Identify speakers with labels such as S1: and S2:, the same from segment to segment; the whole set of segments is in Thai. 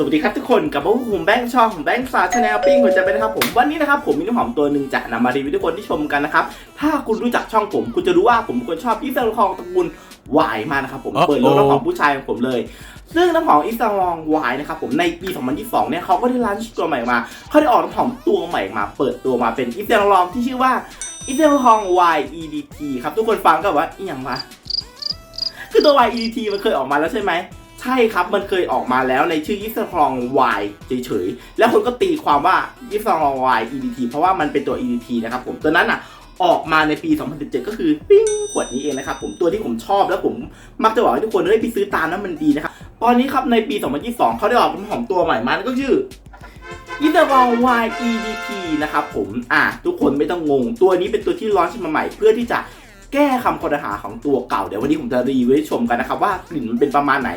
S1: สวัสดีครับทุกคนกับมาพบกับผมแบงค์ช่องของแบงค์ซาชาแนลปิ้งหัวใจไปนะครับผมวันนี้นะครับผมมีน้ำหอมตัวหนึ่งจะนำมารีวิวทุกคนที่ชมกันนะครับถ้าคุณรู้จักช่องผมคุณจะรู้ว่าผมเป็นคนชอบอีสานคองตระกูลวายมากนะครับผมเปิดโลกน้ำหอมผู้ชายของผมเลย ซึ่งน้ำหอมอีสานลองวายนะครับผมในปี 2022 เนี่ยเขาก็ได้ลันช์ตัวใหม่มาเขาได้ออกน้ำหอมตัวใหม่มา เปิดตัวมาเป็นอีสานลองที่ชื่อว่าอีสานลองวาย EDT ครับทุกคนฟังก็ว่าอีหยังวะคือตัว Y EDT มันเคยออกมาแล้วใช่ไหม ช่ครับมันเคยออกมาแล้วในชื่อยิสครอง Y เฉยๆ แล้วคนก็ตีความว่ายิสครอง Y EDT เพราะว่ามันเป็นตัว EDT นะครับผมตัวนั้นอะออกมาในปี 2017 ก็คือปิ้งขวดนี้เองนะครับผมตัวที่ผมชอบแล้วผมมักจะบอกให้ทุกคนเฮ้ยไปซื้อตามนั้นมันดีนะครับตอนนี้ครับในปี 2022 เขาได้ออกน้ำหอมตัวใหม่มันก็ชื่อยิสครอง Y EDT นะครับผมอะทุกคนไม่ต้องงง ตัวนี้เป็นตัวที่ร้อนขึ้นมาใหม่ เพื่อที่จะแก้คำคอรหาของตัวเก่า เดี๋ยววันนี้ผมจะรีวิวให้ชมกันนะครับว่ากลิ่นมันเป็นประมาณไหน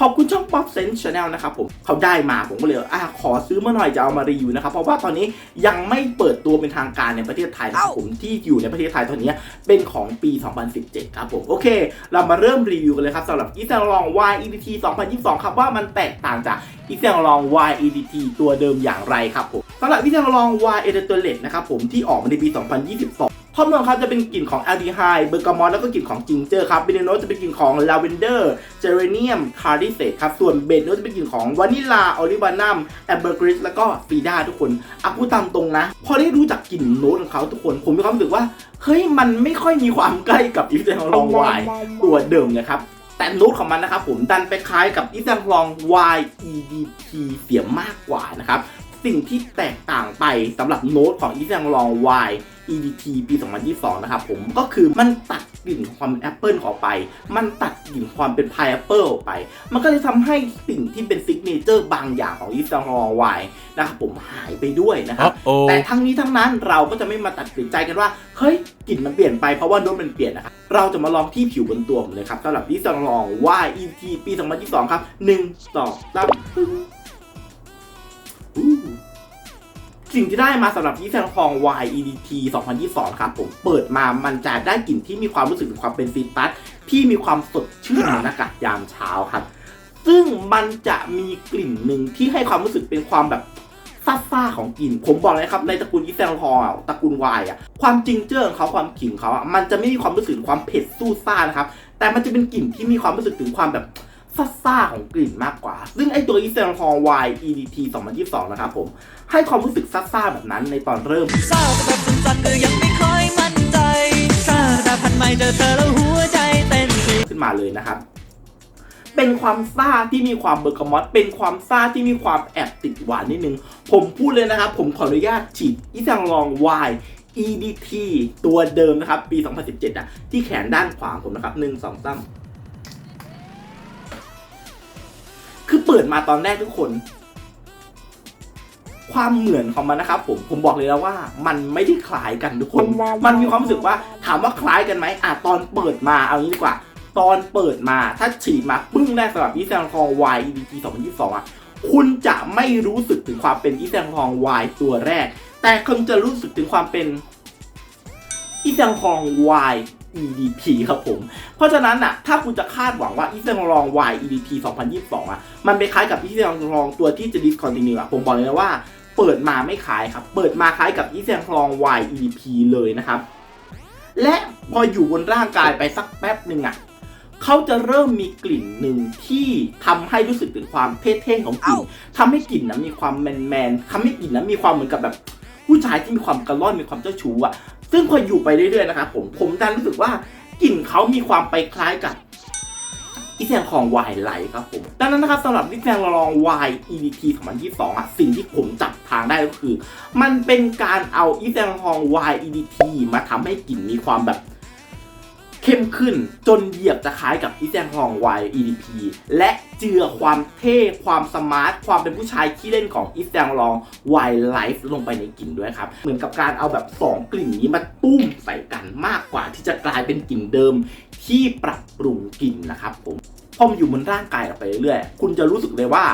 S1: ขอบคุณช่อง Pop Sense Channel นะครับผมเขาได้มาผมก็เลยอะขอซื้อมาหน่อยจะเอามารีวิวนะครับ เพราะว่าตอนนี้ยังไม่เปิดตัวเป็นทางการในประเทศไทยนะครับผมที่อยู่ในประเทศไทยตอนนี้เป็นของปี 2017 ครับผม โอเค เรามาเริ่มรีวิวกันเลยครับสำหรับ e s a n l o n g Y EDT 2022 ครับว่ามันแตกต่างจาก e s a n l o n g Y EDT ตัวเดิมอย่างไรครับผมสำหรับ e s a n l o n g Y e d i t o r l e t นะครับผมที่ออกมาในปี 2022 ท็อปโนนครับจะเป็นกลิ่นของแอลดีไฮด์เบอร์กามอนแล้วก็กลิ่นของจิงเจอร์ครับเบนโนตจะเป็นกลิ่นของลาเวนเดอร์เจเรเนียมคาร์ดิเซตครับส่วนเบนโนตจะเป็นกลิ่นของวานิลาออลิบานัมแอมเบอร์กริสแล้วก็ฟีด้าทุกคนอะพูดตามตรงนะ พอได้รู้จักกลิ่นโน้ตของเขาทุกคนผมมีความรู้สึกว่าเฮ้ยมันไม่ค่อยมีความใกล้กับอีฟเซนลองวายตัวเดิมนะครับแต่โน้ตของมันนะครับผมดันไปคล้ายกับอีฟเซนลอง Y EDT เสียมากกว่านะครับ สิ่งที่แตกต่างไปสำหรับโน้ตของอีฟเซนลอง Y EDT ปี 2022 นะครับผมก็คือมันตัดกลิ่นความเป็นแอปเปิลออกไป มันตัดกลิ่นความเป็นพายแอปเปิลออกไป มันก็เลยทำให้สิ่งที่เป็นซิกเนเจอร์บางอย่างของอีฟเซนลอง Y นะครับผมหายไปด้วยนะครับ
S2: โอ้
S1: แต่ทั้งนี้ทั้งนั้นเราก็จะไม่มาตัดสินใจกันว่า เฮ้ยกลิ่นมันเปลี่ยนไปเพราะว่าโน้ตมันเปลี่ยนนะครับ เราจะมาลองที่ผิวบนตัวผมเลยครับสำหรับที่จะลอง Y ET ปี 2022 ครับ1 2 3ปึ้งอู้ สิ่งที่ได้มาสำหรับที่แซงคอง Y EDT 2022 ครับผมเปิดมามันจะได้กลิ่นที่มีความรู้สึกถึงความเป็นซีตัสที่มีความสดชื่นเหมือนอากาศยามเช้าครับ ซึ่งมันจะมีกลิ่นหนึ่งที่ให้ความรู้สึกเป็นความแบบซ่าของกลิ่น ผมบอกเลยครับในตระกูลอีแซงคองอะตระกูลวายอะความจริงเจ้อของเขาความขิงเขาอะมันจะไม่มีความรู้สึกถึงความเผ็ดสู้ซ่านะครับแต่มันจะเป็นกลิ่นที่มีความรู้สึกถึงความแบบ ซ่าๆของกลิ่นมากกว่า ซึ่งไอตัวอีแซงคอง Y EDT 2022 นะครับผม ให้ความรู้สึกซ่าๆแบบนั้นในตอนเริ่ม
S3: เศร้าแต่แบบสั่นๆก็ยังไม่ค่อยมั่นใจเศร้าแต่พันไม่เจอเธอแล้วหัวใจเต้น
S1: ขึ้นมาเลยนะครับเป็นความซ่าที่มีความเบอร์กามอตเป็นความซ่าที่มีความแอบติดหวานนิดนึง ผมพูดเลยนะครับ ผมขออนุญาตฉีดอีซังลอง Y EDT ตัวเดิมนะครับ ปี 2017 อะ ที่แขนด้านขวาของผมนะครับ 1 2 3 คือเปิดมาตอนแรกทุกคน ความเหมือนของมันนะครับ ผมผมบอกเลยแล้วว่า มันไม่ได้คล้ายกันทุกคน มันมีความรู้สึกว่าถามว่าคล้ายกันไหมอะตอนเปิดมาเอางี้ดีกว่า ตอนเปิดมาถ้าฉีดมาปึ้งแรกสำหรับอีแซงทอง Y EDT 2022อะคุณจะไม่รู้สึกถึงความเป็นอีแซงทอง Y ตัวแรก แต่คุณจะรู้สึกถึงความเป็นอีแซงทอง Y EDP ครับผม เพราะฉะนั้นอะถ้าคุณจะคาดหวังว่าอีแซงทอง Y EDT 2022อะมันไปคล้ายกับอีแซงทองตัวที่จะ discontinue อะผมบอกเลยนะว่าเปิดมาไม่คล้ายครับ เปิดมาคล้ายกับอีแซงทอง Y EDP เลยนะครับ และพออยู่บนร่างกายไปสักแป๊บหนึ่งอะเขาจะเริ่มมีกลิ่นหนึ่งที่ทำให้รู้สึกถึงความเท่ๆของกลิ่นทำให้กลิ่นนะมีความแมนๆทำให้กลิ่นนะมีความเหมือนกับแบบผู้ชายที่มีความกระล่อนมีความเจ้าชู้อะ ซึ่งพออยู่ไปเรื่อยๆนะครับผมผมดันรู้สึกว่ากลิ่นเขามีความไปคล้ายกับอีแซงของวายไลท์ครับผม ดังนั้นนะครับสำหรับนิแซงลองวาย EDT 2022อะสิ่งที่ผมจับทางได้ก็คือ มันเป็นการเอาอีแซงของ Y EDT มาทำให้กลิ่นมีความแบบ เข้มขึ้นจนเหยียบจะคล้ายกับอีแซงทอง Y EDP และเจือความเท่ความสมาร์ท ความเป็นผู้ชายที่เล่นของอีแซงลอง Y Life ลงไปในกลิ่นด้วยครับ เหมือนกับการเอาแบบ 2 กลิ่นนี้มาตุ้มใส่กันมากกว่าที่จะกลายเป็นกลิ่นเดิมที่ปรับปรุงกลิ่นนะครับผมพอมอยู่บนร่างกายเราไปเรื่อยๆ คุณจะรู้สึกเลยว่า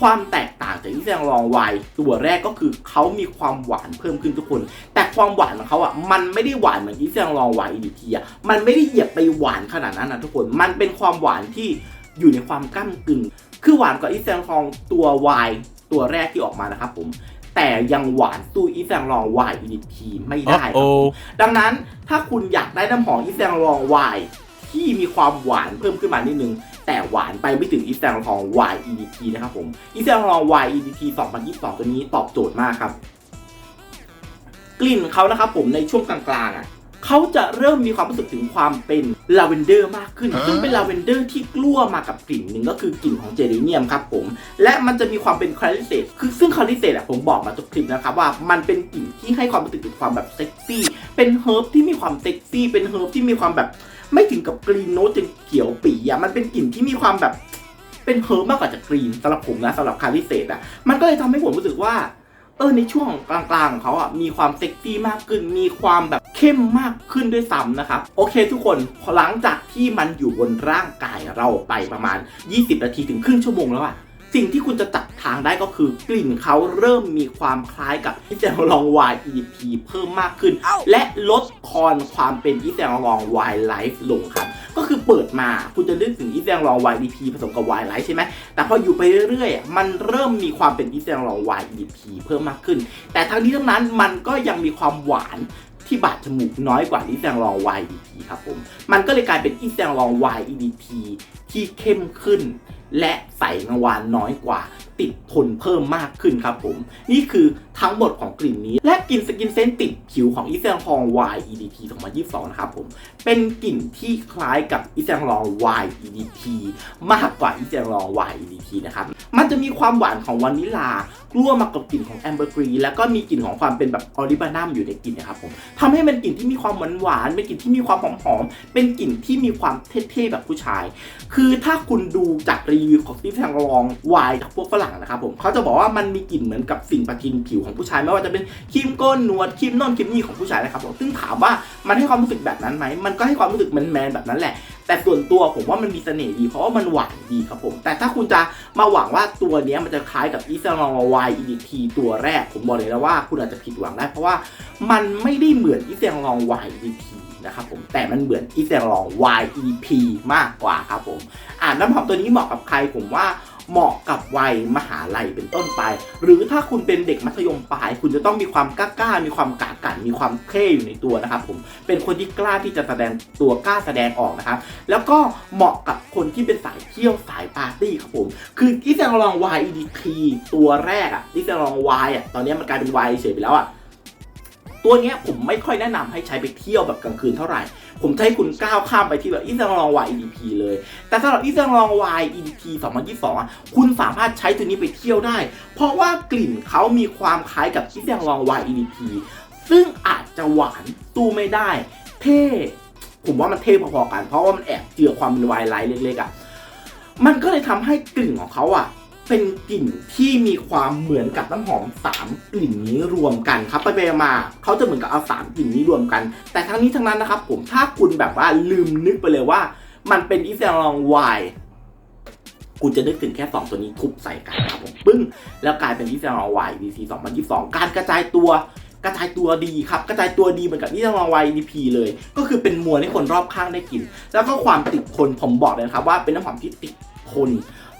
S1: ความแตกต่างจากที่แซงลองไวน์ตัวแรกก็คือเขามีความหวานเพิ่มขึ้นทุกคน แต่ความหวานของเขาอะมันไม่ได้หวานเหมือนที่แซงลองไวน์อีดีทีอะมันไม่ได้เหยียบไปหวานขนาดนั้นนะทุกคนมันเป็นความหวานที่อยู่ในความก้ากึ่ง คือหวานกว่าอีแซงลองตัว Y ตัวแรกที่ออกมานะครับผมแต่ยังหวานสู้อีแซงลอง Y EDP ไม่ได้ครับ
S2: Uh-oh.
S1: ดังนั้นถ้าคุณอยากได้น้ำหอมอีแซงลอง Y ที่มีความหวานเพิ่มขึ้นมานิดนึง แต่หวานไปไม่ถึงอีแซงลอง Y EDP นะครับผมอีแซงลอง Y EDP 2022 ตัวนี้ตอบโจทย์มากครับ กลิ่นเขานะครับผมในช่วงกลางๆอะเขาจะเริ่มมีความรู้สึกถึงความเป็นลาเวนเดอร์มากขึ้น ซึ่งเป็นลาเวนเดอร์ที่กลั้วมากับกลิ่นหนึ่งก็คือกลิ่นของเจเรเนียมครับผม และมันจะมีความเป็นคาริเซตคือซึ่งคาริเซตอะผมบอกมาทุกคลิปนะครับว่ามันเป็นกลิ่นที่ให้ความรู้สึกถึงความแบบเซ็กซี่ เป็นเฮิร์บที่มีความเซ็กซี่ เป็นเฮิร์บที่มีความแบบ ไม่ถึงกับกรีนโน้ตจนเขียวปีอะมันเป็นกลิ่นที่มีความแบบเป็นเฮิร์บมากกว่าจะกรีนสำหรับผมนะสำหรับคาริเซตอะมันก็เลยทำให้ผมรู้สึกว่าเออในช่วงกลางๆของเขาอะมีความเซ็กซี่มากขึ้น มีความแบบเข้มมากขึ้นด้วยซ้ำนะครับ โอเคทุกคนหลังจากที่มันอยู่บนร่างกายเราไปประมาณ 20 นาทีถึงครึ่งชั่วโมงแล้วอะ สิ่งที่คุณจะจับทางได้ก็คือกลิ่นเขาเริ่มมีความคล้ายกับอีเซลลองวาย EDP เพิ่มมากขึ้น และลดคอนความเป็นอีเซลลองวายไลฟ์ลงครับก็คือเปิดมาคุณจะนึกถึงอีเซลลองวาย EDP ผสมกับวายไลฟ์ใช่ไหมแต่พออยู่ไปเรื่อยๆ มันเริ่มมีความเป็นอีเซลลองวาย EDP เพิ่มมากขึ้น แต่ทั้งนี้ทั้งนั้นมันก็ยังมีความหวานที่บาดจมูกน้อยกว่าอีแซงลอง YDP ครับผม มันก็เลยกลายเป็นอีแซงลอง YEDP ที่เข้มขึ้น และใส่งวานน้อยกว่า ติดทนเพิ่มมากขึ้นครับผม นี่คือทั้งหมดของกลิ่นนี้ และกลิ่นสกินเซนติดผิวของอีแซงลอง YEDP 2022 นะครับผม เป็นกลิ่นที่คล้ายกับอีแซงลอง YEDP มากกว่าอีแซงลอง YEDP นะครับ มันจะมีความหวานของวานิลากลัวมากับกลิ่นของแอมเบอร์กรีแล้วก็มีกลิ่นของความเป็นแบบออริบานัมอยู่ในกลิ่นนะครับผมทำให้มันกลิ่นที่มีความหวานหวานเป็นกลิ่นที่มีความหอมๆเป็นกลิ่นที่มีความเท่ๆแบบผู้ชาย คือือถ้าคุณดูจากรีวิวของที่ทางลองวายจากพวกฝรั่งนะครับผมเขาจะบอกว่ามันมีกลิ่นเหมือนกับสิ่งประทินผิวของผู้ชายไม่ว่าจะเป็นครีมก้นหนวดครีมน่นครีมนี่ของผู้ชายนะครับผมซึ่งถามว่ามันให้ความรู้สึกแบบนั้นไหมมันก็ให้ความรู้สึกแมนๆแบบนั้นแหละแต่ส่วนตัวผมว่ามันมีเสน่ห์ดีเพราะว่ามันหวานดีครับผม แต่ถ้าคุณจะมาหวังว่าตัวนี้มันจะคล้ายกับอีซารองวายอีดีทีตัวแรก ผมบอกเลยนะว่าคุณอาจจะผิดหวังได้เพราะว่ามันไม่ได้เหมือนอีซารองวายอีดีที นะครับผมแต่มันเหมือนอีซารอง YEP มากกว่าครับผมอ่าน้ำหอมตัวนี้เหมาะกับใครผมว่าเหมาะกับวัยมหาลัยเป็นต้นไป หรือถ้าคุณเป็นเด็กมัธยมปลาย คุณจะต้องมีความกล้าๆมีความกากันมีความเท่อยู่ในตัวนะครับผมเป็นคนที่กล้าที่จะแสดงตัวกล้าแสดงออกนะครับแล้วก็เหมาะกับคนที่เป็นสายเที่ยวสายปาร์ตี้ครับผมคืออีแซงลอง YEDP ตัวแรกอะอีแซงลอง Y อะตอนนี้มันกลายเป็น Y เฉยไปแล้วอะ ตัวนี้ผมไม่ค่อยแนะนำให้ใช้ไปเที่ยวแบบกลางคืนเท่าไหร่ ผมจะให้คุณก้าวข้ามไปที่แบบอีแซงลอง YEDP เลย แต่สำหรับอีแซงลอง YEDP 2022อะคุณสามารถใช้ตัวนี้ไปเที่ยวได้ เพราะว่ากลิ่นเขามีความคล้ายกับอีแซงลอง YEDP ซึ่งอาจจะหวานตู้ไม่ได้ เท่ ผมว่ามันเท่พอๆกัน เพราะว่ามันแอบเจือความเป็นไวน์ไลท์เล็กๆอะ มันก็เลยทำให้กลิ่นของเขาอะ เป็นกลิ่นที่มีความเหมือนกับน้ำหอมสามกลิ่นนี้รวมกันครับไปไปมาเขาจะเหมือนกับเอาสามกลิ่นนี้รวมกัน แต่ทั้งนี้ทั้งนั้นนะครับ ผมถ้าคุณแบบว่าลืมนึกไปเลยว่า มันเป็นอีเซลองไวน์คุณจะนึกถึงแค่ 2 ตัวนี้ทุบใส่กันครับผมปึ้ง แล้วกลายเป็นอีเซลองไวน์ DC 2022 การกระจายตัวกระจายตัวดีครับ กระจายตัวดีเหมือนกับที่ทาง YDP เลย ก็คือเป็นมวลให้คนรอบข้างได้กลิ่นแล้วก็ความติดทนผมบอกเลยนะครับว่าเป็นน้ำหอมที่ติดทน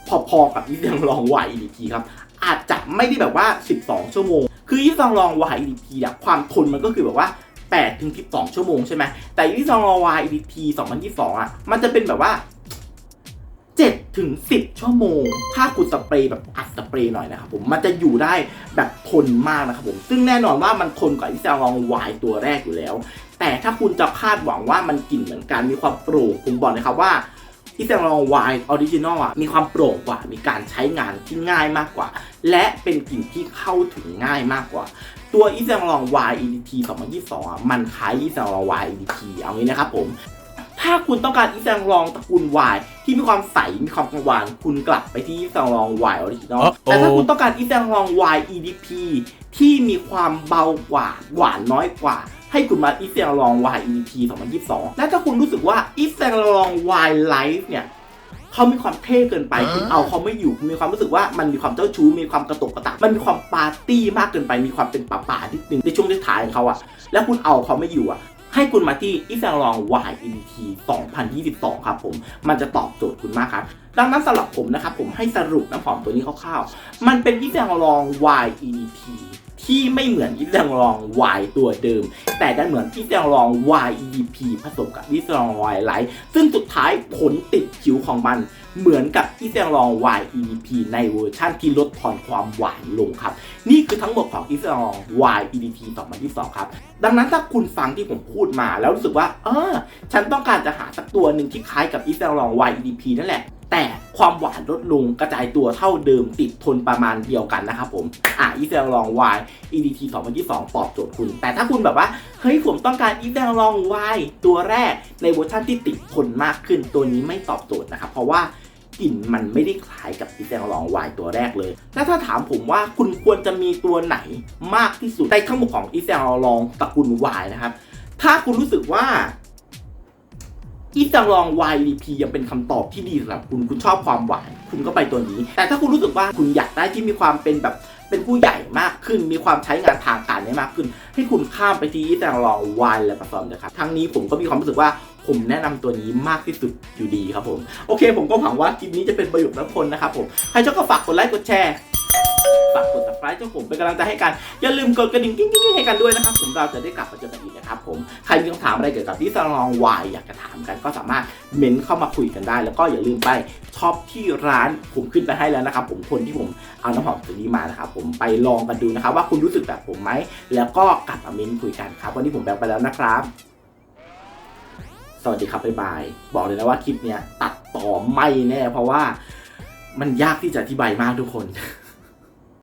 S1: พอๆกับที่ทางลอง YDP ครับ อาจจะไม่ได้แบบว่า 12 ชั่วโมง คือที่ทางลอง YDP อะความทนมันก็คือแบบว่า8ถึง12 ชั่วโมงใช่ไหมแต่ที่ทางลอง YDP 2022 อะ มันจะเป็นแบบว่า7ถึง10 ชั่วโมง ถ้าคุณสเปรย์แบบอัดสเปรย์หน่อยนะครับผม มันจะอยู่ได้แบบทนมากนะครับผม ซึ่งแน่นอนว่ามันทนกว่าที่จะลองวายตัวแรกอยู่แล้ว แต่ถ้าคุณจะคาดหวังว่ามันกลิ่นเหมือนกันมีความโปร่งผมบอกเลยครับว่า ที่จะลองวายออริจินอลอะมีความโปร่งกว่า มีการใช้งานที่ง่ายมากกว่า และเป็นกลิ่นที่เข้าถึงง่ายมากกว่า ตัวอีแซงลอง Y EDT 2022อะมันคล้ายอีแซงลอง Y EDT เอางี้นะครับผม ถ้าคุณต้องการอีแซงลองตระกูล Y ที่มีความใส มีความกังวาน คุณกลับไปที่อีแซงลอง Y ออริจินอล
S2: Uh-oh
S1: แต่ถ้าคุณต้องการอีแซงลอง Y EDP ที่มีความเบากว่า หวานน้อยกว่า ให้คุณมาอีแซงลอง Y EDP 2022 และถ้าคุณรู้สึกว่าอีแซงลอง Y Life เนี่ยเขามีความเท่เกินไปคุณเอาเขาไม่อยู่คุณมีความรู้สึกว่ามันมีความเจ้าชู้ มีความกระตกกระตากมันมีความปาร์ตี้มากเกินไป มีความเป็นป่าๆนิดนึงในช่วงท้ายๆของเขาอะแล้วคุณเอาเขาไม่อยู่อะ ให้คุณมาที่อิซังลอง Y EDT 2022 ครับผม มันจะตอบโจทย์คุณมากครับ ดังนั้นสำหรับผมนะครับผมให้สรุปน้ำหอมตัวนี้คร่าวๆ มันเป็นอิซังลอง Y EDT ที่ไม่เหมือนอิซังลอง Y ตัวเดิม แต่ได้เหมือนอิซังลอง Y EDP ผสมกับอิซังลอง Y Light ซึ่งสุดท้ายผลติดผิวของมันเหมือนกับอิซังลอง Y EDP ในเวอร์ชั่นที่ลดทอนความหวานลงครับ นี่คือทั้งหมดของอิซังลอง Y EDT 2022 ครับดังนั้นถ้าคุณฟังที่ผมพูดมาแล้วรู้สึกว่าเออฉันต้องการจะหาสักตัวหนึ่งที่คล้ายกับอิซังลอง Y EDP นั่นแหละ แต่ ความหวานลดลงกระจายตัวเท่าเดิมติดทนประมาณเดียวกันนะครับผม อะอีเซลลอง Y EDT 2022 ตอบโจทย์คุณ แต่ถ้าคุณแบบว่า เฮ้ยผมต้องการอีเซลลอง Y ตัวแรกในเวอร์ชันที่ติดทนมากขึ้นตัวนี้ไม่ตอบโจทย์นะครับ เพราะว่ากลิ่นมันไม่ได้คล้ายกับอีเซลลอง Y ตัวแรกเลย แล้วถ้าถามผมว่าคุณควรจะมีตัวไหนมากที่สุดในทั้งหมดของอีเซลลองตระกูล Y นะครับ ถ้าคุณรู้สึกว่า อีจังลอง YDP ยังเป็นคำตอบที่ดีสำหรับคุณคุณชอบความหวาน คุณก็ไปตัวนี้ แต่ถ้าคุณรู้สึกว่าคุณอยากได้ที่มีความเป็นแบบเป็นผู้ใหญ่มากขึ้น มีความใช้งานทางการได้มากขึ้น ให้คุณข้ามไปที่อีจังลอง Y และประซอมนะครับ ทั้งนี้ผมก็มีความรู้สึกว่าผมแนะนำตัวนี้มากที่สุดอยู่ดีครับผม โอเค ผมก็หวังว่าคลิปนี้จะเป็นประโยชน์กับทุกคนนะครับผม ใครชอบก็ฝากกดไลค์ กดแชร์ ฝากกด subscribe เจ้าผมเป็นกำลังใจให้กัน อย่าลืมกดกระดิ่งกิ้งกิ้งให้กันด้วยนะครับผมเราจะได้กลับมาเจอกันอีกนะครับผมใครมีคำถามอะไรเกี่ยวกับที่ซาลองวายอยากจะถามกันก็สามารถเม้นเข้ามาคุยกันได้ แล้วก็อย่าลืมไปช็อปที่ร้านผมขึ้นไปให้แล้วนะครับผมคนที่ผมเอาน้ำหอมตัวนี้มานะครับผมไปลองกันดูนะครับ ว่าคุณรู้สึกแบบผมไหมแล้วก็กลับมาเม้นคุยกันครับ วันนี้ผมแบงไปแล้วนะครับสวัสดีครับบ๊ายบาย บอกเลยนะว่าคลิปเนี้ยตัดต่อไม่แน่ เพราะว่ามันยากที่จะอธิบายมากทุกคน